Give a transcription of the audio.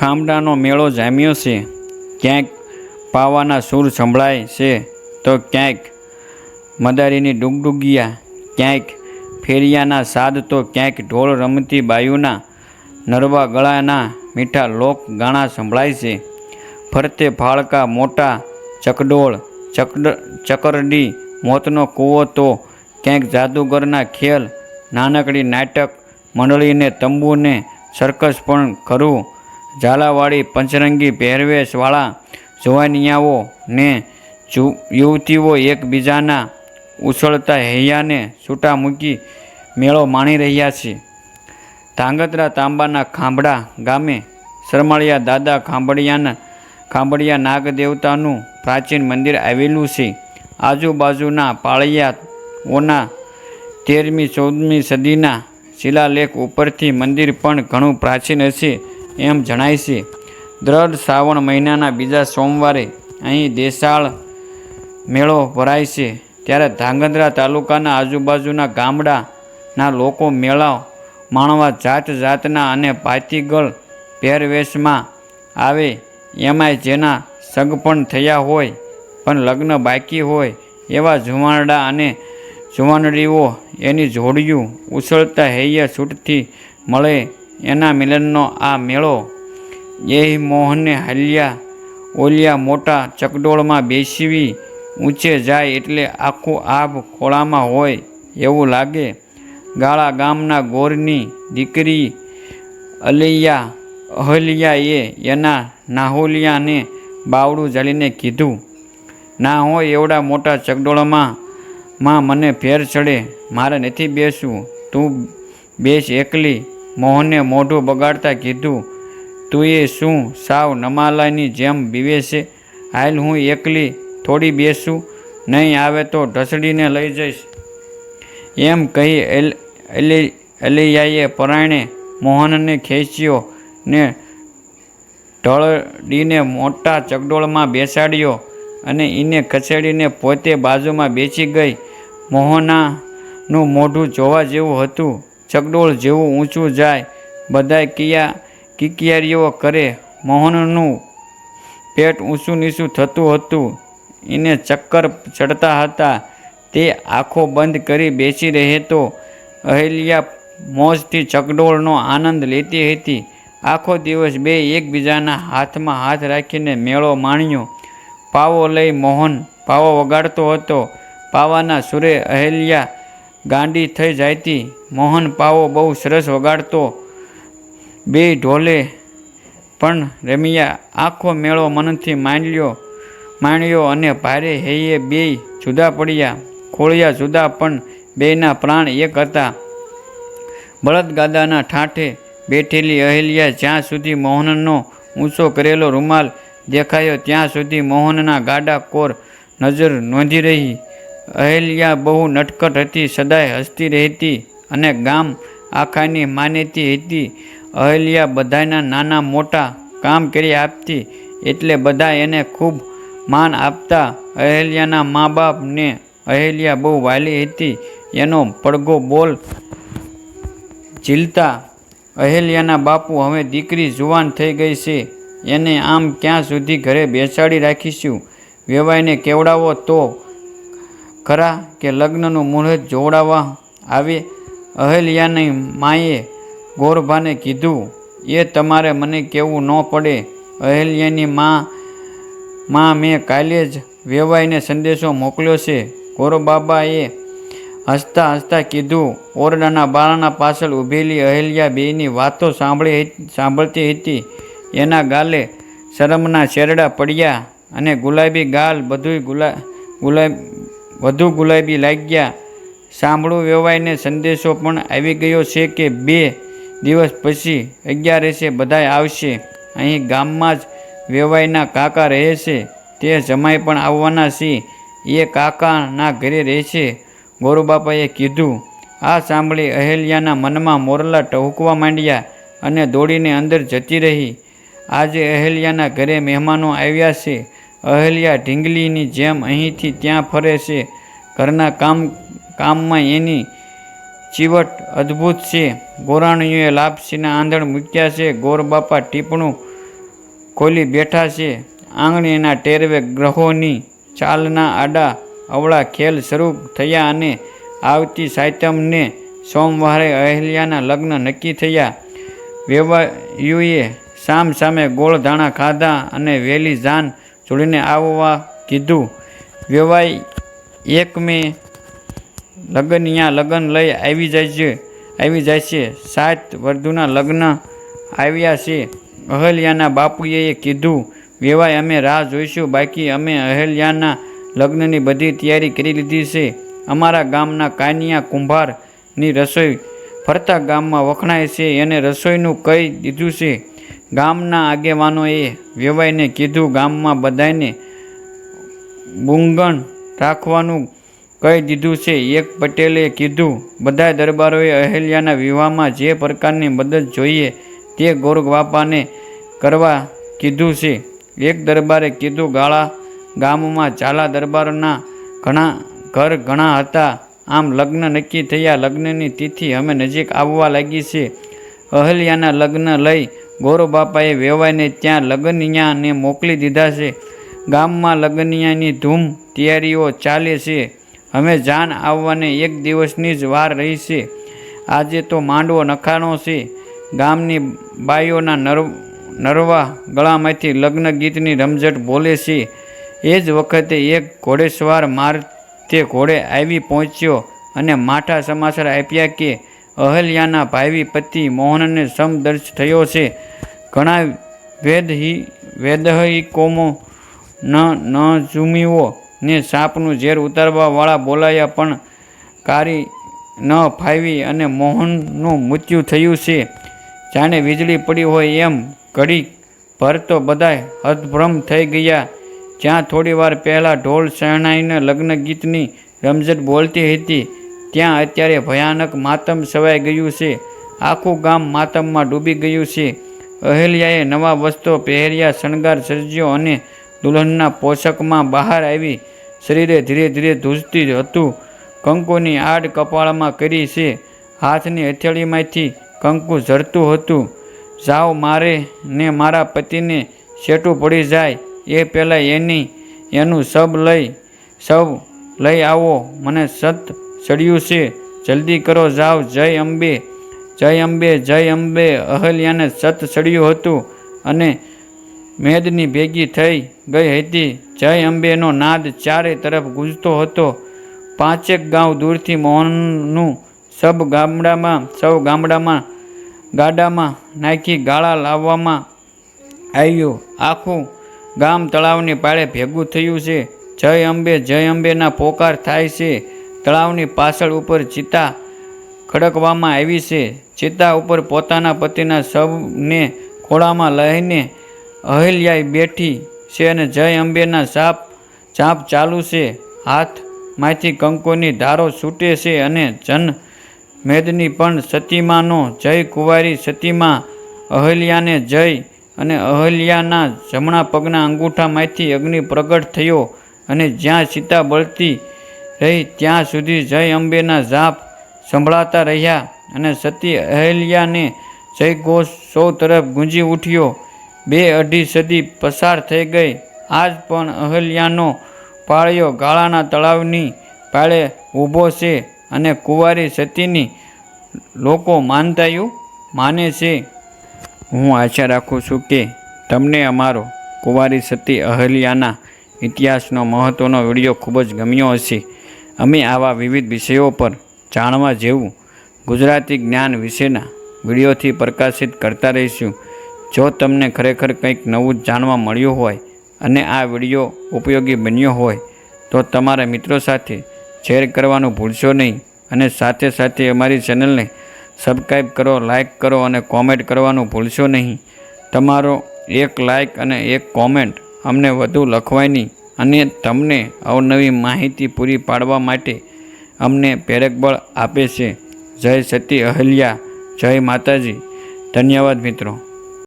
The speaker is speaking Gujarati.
ખામડાનો મેળો જામ્યો છે. ક્યાંક પાવાના સૂર સંભળાય છે તો ક્યાંક મદારીની ડુગડુગિયા, ક્યાંક ફેરિયાના સાદ તો ક્યાંક ઢોળ રમતી બાયુના નરવા ગળાના મીઠા લોક ગાણા સંભળાય છે. ફરતે ફાળકા મોટા ચકડોળ, ચકડ, ચકરડી, મોતનો કૂવો તો ક્યાંક જાદુગરના ખેલ, નાનકડી નાટક મંડળીને તંબુને સર્કસ પણ ખરું ઝાલાવાળી પંચરંગી પહેરવેશવાળા જુવાનિયાઓ ને યુવતીઓ એકબીજાના ઉછળતા હૈયાને છૂટા મૂકી મેળો માણી રહ્યા છે. ધાંગધ્રા તાંબાના ખાંભડા ગામે શરમાળિયા દાદા ખાંભડિયાના, ખાંભડિયા નાગદેવતાનું પ્રાચીન મંદિર આવેલું છે. આજુબાજુના પાળિયાઓના તેરમી, ચૌદમી સદીના શિલાલેખ ઉપરથી મંદિર પણ ઘણું પ્રાચીન હશે. એમ જણાય છે. દ્રઢ શ્રાવણ મહિનાના બીજા સોમવારે અહીં દેશાળ મેળો ભરાય છે. ત્યારે ધાંગધ્રા તાલુકાના આજુબાજુના ગામડાના લોકો મેળા માણવા જાત જાતના અને ભાતીગળ પહેરવેશમાં આવે એમાંય જેના સગપણ થયા હોય, પણ લગ્ન બાકી હોય એવા જુવાનડા અને જુવાનડીઓ એની જોડિયું ઉછળતા હૈયા છૂટથી મળે એના મિલનનો આ મેળો એ મોહને હલ્યા ઓલિયા મોટા ચકડોળમાં બેસીવી ઊંચે જાય એટલે આખું આભ ખોળામાં હોય એવું લાગે. ગાળા ગામના ગોરની દીકરી અલૈયા અહલિયાએ એના નાહોલિયાને બાવડું જાળીને કીધું, ના હોય એવડા મોટા ચકડોળમાં, માં મને ફેર ચડે, મારે નથી બેસવું, તું બેસ એકલી. મોહને મોઢું બગાડતા કીધું, તું એ શું? સાવ નમાલાની જેમ બીવે છે? હાલ હું એકલી થોડી બેસું, નહીં આવે તો ઢસડીને લઈ જઈશ. એમ કહી એલ- એલી- એલૈયાએ પરાયણે મોહનને ખેંચ્યો ને ઢળડીને મોટા ચગડોળમાં બેસાડ્યો અને એને ખસેડીને પોતે બાજુમાં બેસી ગઈ. મોહનાનું મોઢું જોવા જેવું હતું. ચકડોળ જેવું ઊંચું જાય, બધાય કિયા કિકિયારીઓ કરે, મોહનનું પેટ ઊંચું નીચું થતું હતું. એને ચક્કર ચડતા હતા. તે આંખો બંધ કરી બેસી રહેતો અહેલ્યા મોજથી ચકડોળનો આનંદ લેતી હતી. આખો દિવસ બે એકબીજાના હાથમાં હાથ રાખીને મેળો માણ્યો. પાવો લઈ મોહન પાવો વગાડતો હતો. પાવાના સુરે અહેલ્યા ગાંડી થઈ જાયતી. મોહન પાવો બહુ સરસ વગાડતો. બે ઢોલે પણ રમ્યા. આખો મેળો મનથી માંડ્યો. માણ્યો અને ભારે હૈયે બેય જુદા પડ્યા. ખોળિયા જુદા પણ બેયના પ્રાણ એક હતા. બળદગાદાના ઠાઠે બેઠેલી અહેલ્યા જ્યાં સુધી મોહનનો ઊંચો કરેલો રૂમાલ દેખાયો, ત્યાં સુધી મોહનના ગાડા કોર નજર નોંધી રહી. અહેલ્યા બહુ નટકટ હતી, સદાય હસતી રહેતી અને ગામ આખાની માનેતી હતી. અહેલ્યા બધાના નાના મોટા કામ કરી આપતી એટલે બધા એને ખૂબ માન આપતા. અહેલ્યાના મા બાપને અહેલ્યા બહુ વાલી હતી, એનો પડઘો બોલ ઝીલતા. અહેલ્યાના બાપુ હવે દીકરી જુવાન થઈ ગઈ છે, એને આમ ક્યાં સુધી ઘરે બેસાડી રાખીશું? વેવાઈને કેવડાવો તો ખરા કે લગ્નનું મુહૂર્ત જોડાવા આવે અહેલ્યાની માએ ગોરભાને કીધું, એ તમારે મને કહેવું ન પડે, અહેલ્યાની મા, માં મેં કાલે જ વેવાઈને સંદેશો મોકલ્યો છે. ગોરબાબાએ હસતા હસતા કીધું, ઓરડાના બારણા પાછળ ઊભેલી અહેલ્યા બેયની વાતો સાંભળી સાંભળતી હતી. એના ગાલે શરમના શેરડા પડ્યા અને ગુલાબી ગાલ બધુંય ગુલા, ગુલાબ વધુ ગુલાબી લાગ્યા. સાંભળું વેવાઈને સંદેશો પણ આવી ગયો છે કે બે દિવસ પછી અગિયારસે બધાય આવશે. અહીં ગામમાં જ વેવાઈના કાકા રહે છે. તે જમાઈ પણ આવવાના છે. એ કાકાના ઘરે રહેશે ગોરુબાપાએ કીધું, આ સાંભળી અહેલ્યાના મનમાં મોરલા ટહુકવા માંડ્યા અને દોડીને અંદર જતી રહી. આજે અહેલ્યાના ઘરે મહેમાનો આવ્યા છે. અહેલ્યા ઢીંગલીની જેમ અહીંથી ત્યાં ફરે છે. ઘરના કામ, કામમાં એની ચીવટ અદ્ભુત છે. ગોરાણીઓએ લાપસીના આંધણ મૂક્યા છે. ગોરબાપા ટીપણું ખોલી બેઠા છે. આંગણીના ટેરવે ગ્રહોની ચાલના આડા અવળા ખેલ શરૂ થયા અને આવતી સાયતમને સોમવારે અહેલ્યાના લગ્ન નક્કી થયા. વેવાયુએ સામ સામે ગોળ ધાણા ખાધા અને વહેલી જાન જોડીને આવવા કીધું. વ્યવાય એક મેં લગ્નિયા લગ્ન લઈ આવી જાય છે, આવી જાય છે. સાત વર્ધુના લગ્ન આવ્યા છે. અહલ્યાના બાપુએ કીધું વેવાય અમે રાહ જોઈશું, બાકી અમે અહલ્યાના લગ્નની બધી તૈયારી કરી લીધી છે. અમારા ગામના કાનિયા કુંભારની રસોઈ ફરતા ગામમાં વખણાય છે, એને રસોઈનું કહી દીધું છે? ગામના આગેવાનોએ વેવાઈને કીધું, ગામમાં બધાને બુંગણ રાખવાનું કહી દીધું છે. એક પટેલે કીધું બધા દરબારોએ અહેલ્યાના વિવાહમાં જે પ્રકારની મદદ જોઈએ તે ગોરગવાપાને કરવા કીધું છે. એક દરબારે કીધું, ગાળા ગામમાં ચાલા દરબારના ઘણા ઘર ઘણા હતા. આમ લગ્ન નક્કી થયા. લગ્નની તિથિ અમે નજીક આવવા લાગી છે. અહલ્યાના લગ્ન લઈ ગોરો બાપાએ વેવાઈને ત્યાં લગનિયાને મોકલી દીધા છે. ગામમાં લગનિયાની ધૂમ તૈયારીઓ ચાલે છે. હવે જાન આવવાને એક દિવસની જ વાર રહી છે. આજે તો માંડવો નખાણો છે. ગામની બાઈઓના નર, નરવા ગળામાંથી લગ્ન ગીતની રમઝટ બોલે છે. એ જ વખતે એક ઘોડેસવાર મારતે ઘોડે આવી પહોંચ્યો અને માઠા સમાચાર આપ્યા કે અહલ્યાના ભાવી પતિ મોહનને સમદર્શ થયો છે. ઘણા વેદહી વેદહિકોમો ન ન ઝૂમીઓ ને સાપનું ઝેર ઉતારવાવાળા બોલાયા પણ કારી ન ફાવી અને મોહનનું મૃત્યુ થયું છે. જાણે વીજળી પડી હોય એમ ઘડી ભર તો બધાય અદભ્રમ થઈ ગયા. જ્યાં થોડી વાર પહેલાં ઢોલ શરણાઈને લગ્ન ગીતની રમઝટ બોલતી હતી. ત્યાં અત્યારે ભયાનક માતમ સવાઈ ગયું છે. આખું ગામ માતમમાં ડૂબી ગયું છે. અહેલ્યાએ નવા વસ્ત્રો પહેર્યા, શણગાર સર્જ્યો અને દુલ્હનના પોષકમાં બહાર આવી શરીરે ધીરે ધીરે ધૂજતી હતું. કંકુની આડ કપાળમાં કરી છે. હાથની હથેળીમાંથી કંકુ ઝરતું હતું. જાઓ મારે ને મારા પતિને શેટું પડી જાય. એ પહેલાં એની, એનું સબ લઈ સબ લઈ આવો. મને સત ચડ્યું છે. જલ્દી કરો, જાઓ. જય અંબે. જય અંબે જય અંબે. અહલ્યાને સત ચડ્યું હતું અને મેદની ભેગી થઈ ગઈ હતી. જય અંબેનો નાદ ચારે તરફ ગુંજતો હતો. પાંચેક ગાંવ દૂરથી મોહનનું સબ ગામડામાં, સૌ ગામડામાં, ગાડામાં નાખી ગાળા લાવવામાં આવ્યું. આખું ગામ તળાવની પાળે ભેગું થયું છે. જય અંબે, જય અંબેના પોકાર થાય છે. તળાવની પાછળ ઉપર ચિતા ખડકવામાં આવી છે. ચિતા ઉપર પોતાના પતિના શબને ખોળામાં લઈને અહિલ્યાઈ બેઠી છે અને જય અંબેના સાપ ચાપ ચાલુ છે. હાથમાંથી કંકોની ધારો છૂટે છે અને જન મેદની પણ સતીમાનો જય કુંવારી સતીમા, અહલ્યાને જય અને અહલ્યાના જમણા પગના અંગૂઠામાંથી અગ્નિ પ્રગટ થયો અને જ્યાં સીતા બળતી રહી ત્યાં સુધી જય અંબેના જાપ સંભળાતા રહ્યા અને સતી અહલ્યાને જય ઘોષ સૌ તરફ ગુંજી ઉઠ્યો. બે અઢી સદી પસાર થઈ ગઈ. આજ પણ અહલ્યાનો પાળિયો ગાળાના તળાવની પાળે ઊભો છે અને કુંવારી સતીની લોકો માનતાયું માને છે. હું આશા રાખું છું કે તમને અમારો કુંવારી સતી અહલ્યાના ઇતિહાસનો મહત્ત્વનો વીડિયો ખૂબ જ ગમ્યો હશે. અમે આવા વિવિધ વિષયો પર જાણવા જેવું ગુજરાતી જ્ઞાન વિશેના વિડીયોથી પ્રકાશિત કરતા રહીશું. જો તમને ખરેખર કંઈક નવું જાણવા મળ્યું હોય અને આ વીડિયો ઉપયોગી બન્યો હોય, તો તમારા મિત્રો સાથે શેર કરવાનું ભૂલશો નહીં અને સાથે સાથે અમારી ચેનલને સબસ્ક્રાઈબ કરો, લાઇક કરો અને કોમેન્ટ કરવાનું ભૂલશો નહીં. તમારો એક લાઇક અને એક કોમેન્ટ અમને વધુ લખવાની અને તમને અવનવી માહિતી પૂરી પાડવા માટે અમને પ્રેરક બળ આપે છે. જય સતી અહલ્યા, જય માતાજી. ધન્યવાદ મિત્રો.